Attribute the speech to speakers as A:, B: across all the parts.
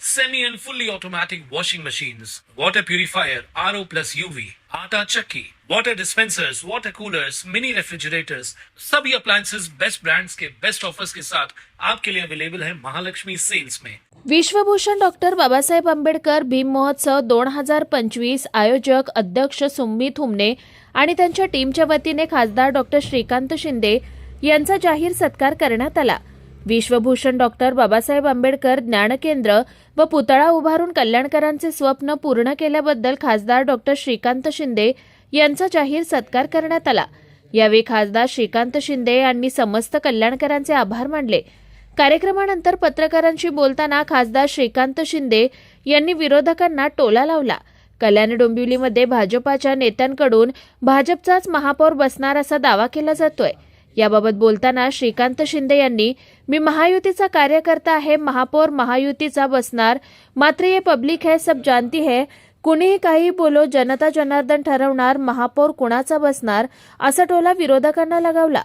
A: semi and fully automatic washing machines, water purifier, RO plus UV, आटा चक्की, water dispensers, water coolers, mini refrigerators, सभी appliances best brands के best offers के साथ आपके लिए अवेलेबल है महालक्ष्मी सेल्स में
B: विश्वभूषण डॉक्टर बाबासाहेब आंबेडकर भीम महोत्सव दोन हजार पंचवीस आयोजक अध्यक्ष सुम्मी थुमने आणि त्यांच्या टीमच्या वतीने खासदार डॉक्टर श्रीकांत शिंदे यांचा जाहीर सत्कार करण्यात आला. विश्वभूषण डॉक्टर बाबासाहेब आंबेडकर ज्ञानकेंद्र व पुतळा उभारून कल्याणकरांचे स्वप्न पूर्ण केल्याबद्दल खासदार डॉक्टर श्रीकांत शिंदे यांचा जाहीर सत्कार करण्यात आला. यावेळी खासदार श्रीकांत शिंदे यांनी समस्त कल्याणकरांचे आभार मानले. कार्यक्रमानंतर पत्रकारांशी बोलताना खासदार श्रीकांत शिंदे यांनी विरोधकांना टोला लावला. कल्याण डोंबिवलीमध्ये भाजपाच्या नेत्यांकडून भाजपचाच महापौर बसणार असा दावा केला जातोय. याबाबत बोलताना श्रीकांत शिंदे यांनी मी महायुतीचा कार्यकर्ता आहे महापौर महायुतीचा बसणार मात्र ये पब्लिक है सब जानती है कुणीही काही बोलो जनता जनार्दन ठरवणार महापौर कुणाचा बसणार असा टोला विरोधकांना लगावला.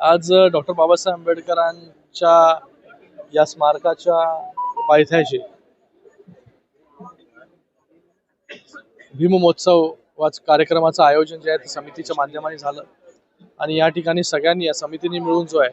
C: आज डॉक्टर बाबासाहेब आंबेडकरांच्या या स्मारकाच्या पायथ्याशी भीममहोत्सव कार्यक्रमाचं आयोजन जे आहे ते समितीच्या माध्यमाने झालं. आणि या ठिकाणी सगळ्यांनी या समितीने मिळून जो आहे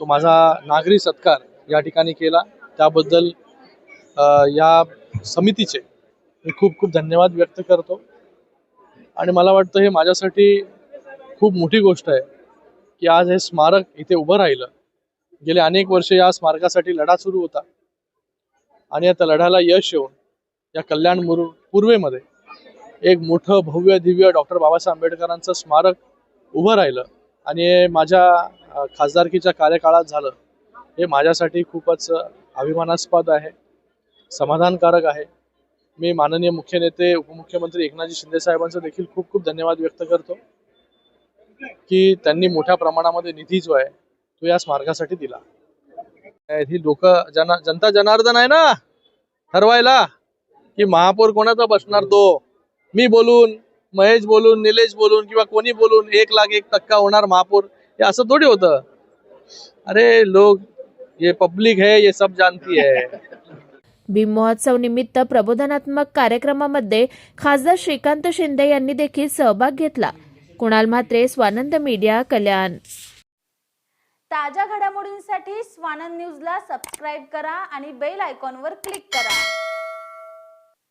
C: तो माझा नागरी सत्कार या ठिकाणी केला. त्याबद्दल या समितीचे मी खूप खूप धन्यवाद व्यक्त करतो. आणि मला वाटतं हे माझ्यासाठी खूप मोठी गोष्ट आहे की आज हे स्मारक इथे उभं राहिलं. गेले अनेक वर्ष या स्मारकासाठी लढा सुरू होता. आणि आता लढ्याला यश येऊन या कल्याण मुरु पूर्वेमध्ये एक मोठं भव्य दिव्य डॉक्टर बाबासाहेब आंबेडकरांचं स्मारक उभं राहिलं. आणि माझ्या खासदारकीच्या कार्यकाळात झालं. हे माझ्यासाठी खूपच अभिमानास्पद आहे. समाधानकारक आहे. मी माननीय मुख्य नेते उपमुख्यमंत्री एकनाथजी शिंदेसाहेबांचं देखील खूप खूप धन्यवाद व्यक्त करतो. की त्यांनी मोठ्या प्रमाणामध्ये निधी जो आहे तो या स्मारकासाठी दिला. ही लोक जना जनता जनार्दन आहे ना? ठरवायला की महापौर कोणाचा बसणार तो? मी बोलून महेश बोलून निलेश बोलून किंवा कोणी बोलून एक लाख एक टक्का होणार महापौर हे असं थोडी होतं. अरे लोक ये पब्लिक है ये सब जानती है.
B: भीम महोत्सव निमित्त प्रबोधनात्मक कार्यक्रमामध्ये खासदार श्रीकांत शिंदे यांनी देखील सहभाग घेतला. कुणाल म्हात्रे स्वानंद मीडिया कल्याण.
D: ताज्या घडामोडींसाठी स्वानंद न्यूजला सबस्क्राईब करा आणि बेल आयकॉनवर क्लिक करा.